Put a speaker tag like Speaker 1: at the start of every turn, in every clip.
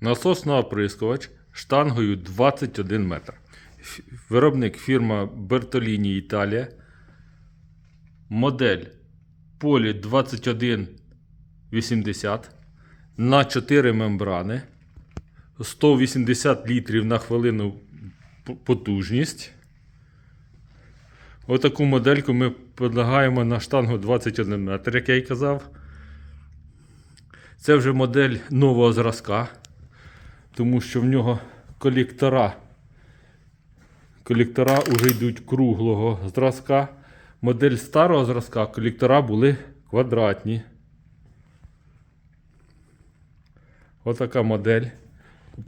Speaker 1: Насосний оприскувач штангою 21 метр. Виробник фірма Бертоліні Італія. Модель Полі 2180 на 4 мембрани. 180 літрів на хвилину потужність. Отаку модельку ми предлагаємо на штангу 21 метр, як я й казав. Це вже модель нового зразка, тому що в нього колектора. Колектора вже йдуть круглого зразка. Модель старого зразка колектора були квадратні. Отака модель.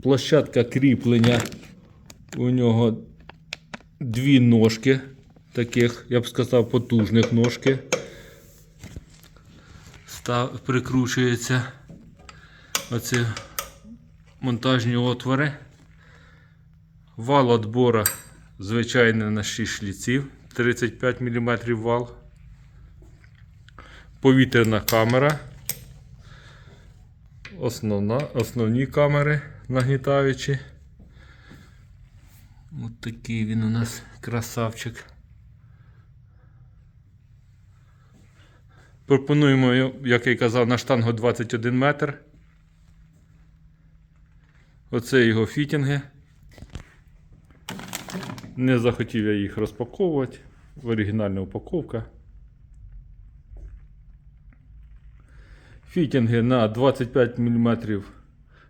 Speaker 1: Площадка кріплення. У нього дві ножки, таких, я б сказав, потужних ножки. Став, прикручується оці монтажні отвори. Вал отбора звичайний на 6 шліців, 35 мм вал. Повітряна камера. Основна, основні камери нагнітаючі. Ось такий він у нас красавчик. Пропонуємо, як я казав, на штангу 21 метр. Оце його фітінги. Не захотів я їх розпаковувати. Оригінальна упаковка. Фітінги на 25 мм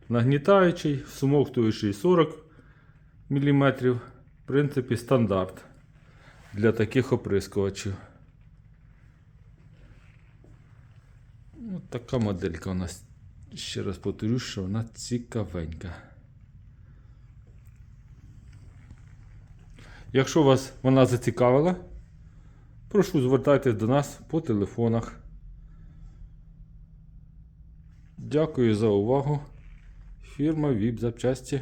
Speaker 1: нагнітаючий, всмоктуючий 40 мм. В принципі, стандарт для таких оприскувачів. Ось така моделька у нас. Ще раз повторю, що вона цікавенька. Якщо вас вона зацікавила, прошу звертайтесь до нас по телефонах. Дякую за увагу. Фірма ВІП запчасті.